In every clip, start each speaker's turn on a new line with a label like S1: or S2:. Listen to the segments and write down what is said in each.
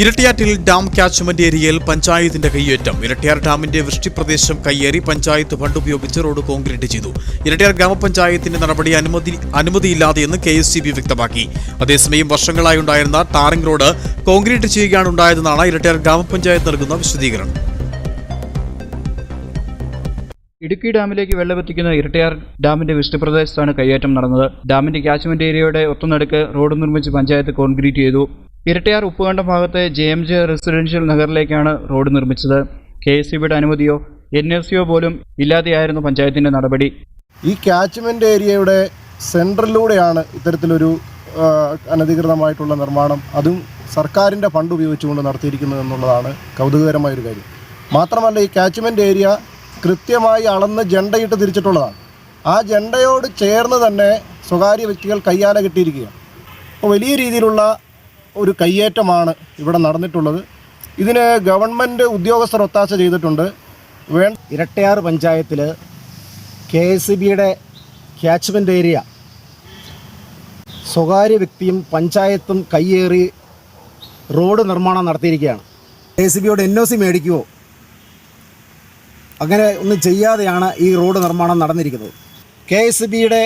S1: ഇരട്ടിയാറ്റിൽ dam catchment ഏരിയയിൽ പഞ്ചായത്തിന്റെ കയ്യേറ്റം. ഇരട്ടിയാർ ഡാമിന്റെ വൃഷ്ടിപ്രദേശം കയ്യേറി പഞ്ചായത്ത് ഫണ്ട് ഉപയോഗിച്ച് റോഡ് കോൺക്രീറ്റ് ചെയ്തു. ഇരട്ടിയാർ ഗ്രാമപഞ്ചായത്തിന്റെ നടപടി അനുമതി അനുമതിയില്ലാതെയെന്ന് കെ എസ് സി ബി വ്യക്തമാക്കി. അതേസമയം വർഷങ്ങളായി ഉണ്ടായിരുന്ന ടാറിംഗ് റോഡ് കോൺക്രീറ്റ് ചെയ്യുകയാണ് ഉണ്ടായതെന്നാണ് ഇരട്ടിയാർ ഗ്രാമപഞ്ചായത്ത് നൽകുന്ന വിശദീകരണം.
S2: ഇടുക്കി ഡാമിലേക്ക് വെള്ളമെത്തിക്കുന്ന ഇരട്ടിയാർ ഡാമിന്റെ വിഷ്ണുപ്രദേശത്താണ് കയ്യേറ്റം നടന്നത്. ഡാമിന്റെ ക്യാച്ച്മെന്റ് ഏരിയയുടെ ഒത്തുനടുക്ക് റോഡ് നിർമ്മിച്ച് പഞ്ചായത്ത് കോൺക്രീറ്റ് ചെയ്തു. ഇരട്ടിയാർ ഉപ്പുകണ്ടം ഭാഗത്തെ ജെ എം ജെ റെസിഡൻഷ്യൽ നഗറിലേക്കാണ് റോഡ് നിർമ്മിച്ചത്. കെ എസ് സിബിയുടെ അനുമതിയോ എൻ എസ് സിയോ പോലും ഇല്ലാതെയായിരുന്നു പഞ്ചായത്തിന്റെ നടപടി.
S3: ഈ ക്യാച്ച്മെന്റ് ഏരിയയുടെ സെൻട്രലിലൂടെയാണ് ഇത്തരത്തിലൊരു അനധികൃതമായിട്ടുള്ള നിർമ്മാണം. അതും സർക്കാരിന്റെ ഫണ്ട് ഉപയോഗിച്ചുകൊണ്ട് നടത്തിയിരിക്കുന്നത് എന്നുള്ളതാണ് കൗതുകകരമായൊരു കാര്യം. മാത്രമല്ല ഈ ക്യാച്ച്മെന്റ് ഏരിയ കൃത്യമായി അളന്ന് ജെണ്ടയിട്ട് തിരിച്ചിട്ടുള്ളതാണ്. ആ ജെണ്ടയോട് ചേർന്ന് തന്നെ സ്വകാര്യ വ്യക്തികൾ കയ്യാല കെട്ടിയിരിക്കുകയാണ്. അപ്പോൾ വലിയ രീതിയിലുള്ള ഒരു കയ്യേറ്റമാണ് ഇവിടെ നടന്നിട്ടുള്ളത്. ഇതിന് ഗവൺമെന്റ് ഉദ്യോഗസ്ഥർ ഒത്താശ ചെയ്തിട്ടുണ്ട്. വേ
S4: ഇരട്ടയാർ പഞ്ചായത്തിൽ കെ എസ് ബിയുടെ ക്യാച്ച്മെന്റ് ഏരിയ സ്വകാര്യ വ്യക്തിയും പഞ്ചായത്തും കയ്യേറി റോഡ് നിർമ്മാണം നടത്തിയിരിക്കുകയാണ്. കെ എസ് ബിയോട് എൻ ഒ സി മേടിക്കുമോ അങ്ങനെ ഒന്നും ചെയ്യാതെയാണ് ഈ റോഡ് നിർമ്മാണം നടന്നിരിക്കുന്നത്. കെ എസ് ബിയുടെ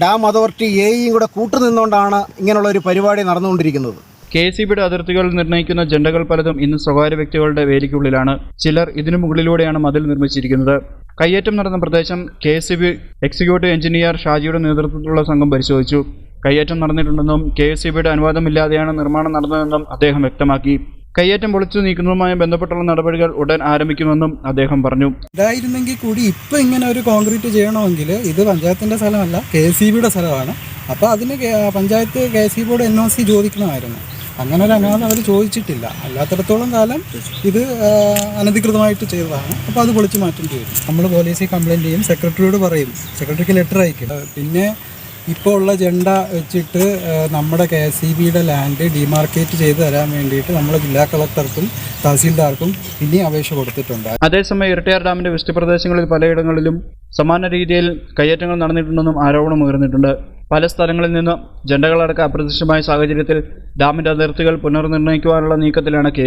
S4: ഡാം അതോറിറ്റി എയും കൂടെ കൂട്ടുനിന്നുകൊണ്ടാണ് ഇങ്ങനെയുള്ള ഒരു പരിപാടി നടന്നുകൊണ്ടിരിക്കുന്നത്.
S2: കെ സി ബിയുടെ അതിർത്തികൾ നിർണയിക്കുന്ന ജണ്ടകൾ പലതും ഇന്ന് സ്വകാര്യ വ്യക്തികളുടെ വേലിക്കുള്ളിലാണ്. ചിലർ ഇതിനു മുകളിലൂടെയാണ് മതിൽ നിർമ്മിച്ചിരിക്കുന്നത്. കയ്യേറ്റം നടന്ന പ്രദേശം K C B executive engineer ഷാജിയുടെ നേതൃത്വത്തിലുള്ള സംഘം പരിശോധിച്ചു. കയ്യേറ്റം നടന്നിട്ടുണ്ടെന്നും കെ എസ് സി ബിയുടെ അനുവാദമില്ലാതെയാണ് നിർമ്മാണം നടന്നതെന്നും അദ്ദേഹം വ്യക്തമാക്കി. കയ്യേറ്റം പൊളിച്ചു നീക്കുന്നതുമായി ബന്ധപ്പെട്ടുള്ള നടപടികൾ ഉടൻ ആരംഭിക്കുമെന്നും അദ്ദേഹം പറഞ്ഞു.
S5: ഇതായിരുന്നെങ്കിൽ കൂടി ഇപ്പം ഇങ്ങനെ ഒരു കോൺക്രീറ്റ് ചെയ്യണമെങ്കിൽ ഇത് പഞ്ചായത്തിന്റെ സ്ഥലമല്ല കെ സി ബിയുടെ സ്ഥലമാണ്. അപ്പോൾ അതിന് panchayat K S C board N O C ചോദിക്കണമായിരുന്നു. അങ്ങനെ ഒരു അനുവാദം അവർ ചോദിച്ചിട്ടില്ല. അല്ലാത്തടത്തോളം കാലം ഇത് അനധികൃതമായിട്ട് ചെയ്തതാണ്. അപ്പോൾ അത് പൊളിച്ച് മാറ്റേണ്ടി വരും നമ്മൾ പോലീസിൽ കംപ്ലയിന്റ് ചെയ്യും സെക്രട്ടറിയോട് പറയും. സെക്രട്ടറിക്ക് ലെറ്റർ അയക്കും പിന്നെ ഇപ്പോൾ ഉള്ള ജണ്ട വെച്ചിട്ട് നമ്മുടെ കെ എസ് ഇ ബിയുടെ ലാൻഡ് ഡിമാർക്കേറ്റ് ചെയ്ത് തരാൻ വേണ്ടിയിട്ട് നമ്മൾ ജില്ലാ കളക്ടർക്കും തഹസീൽദാർക്കും ഇനി അപേക്ഷ കൊടുത്തിട്ടുണ്ട്.
S2: അതേസമയം ഇരട്ടിയാർ ഡാമിന്റെ വൃഷ്ടിപ്രദേശങ്ങളിൽ പലയിടങ്ങളിലും സമാന രീതിയിൽ കയ്യേറ്റങ്ങൾ നടന്നിട്ടുണ്ടെന്നും ആരോപണം ഉയർന്നിട്ടുണ്ട്. പല സ്ഥലങ്ങളിൽ നിന്ന് ജണ്ടകളടക്കം അപ്രത്യക്ഷമായ സാഹചര്യത്തിൽ ഡാമിന്റെ അതിർത്തികൾ പുനർനിർണയിക്കുവാനുള്ള നീക്കത്തിലാണ് കെ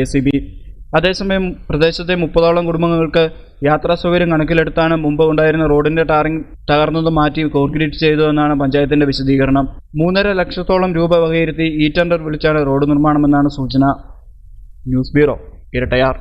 S2: അതേസമയം പ്രദേശത്തെ മുപ്പതോളം കുടുംബങ്ങൾക്ക് യാത്രാ സൗകര്യം കണക്കിലെടുത്താണ് മുമ്പ് ഉണ്ടായിരുന്ന റോഡിന്റെ ടാറിംഗ് തകർന്നത് മാറ്റി കോൺക്രീറ്റ് ചെയ്തതെന്നാണ് പഞ്ചായത്തിന്റെ വിശദീകരണം. മൂന്നര ലക്ഷത്തോളം രൂപ വകയിരുത്തി ഇ ടെൻഡർ വിളിച്ചാണ് റോഡ് നിർമ്മാണമെന്നാണ് സൂചന. News bureau Irattayar.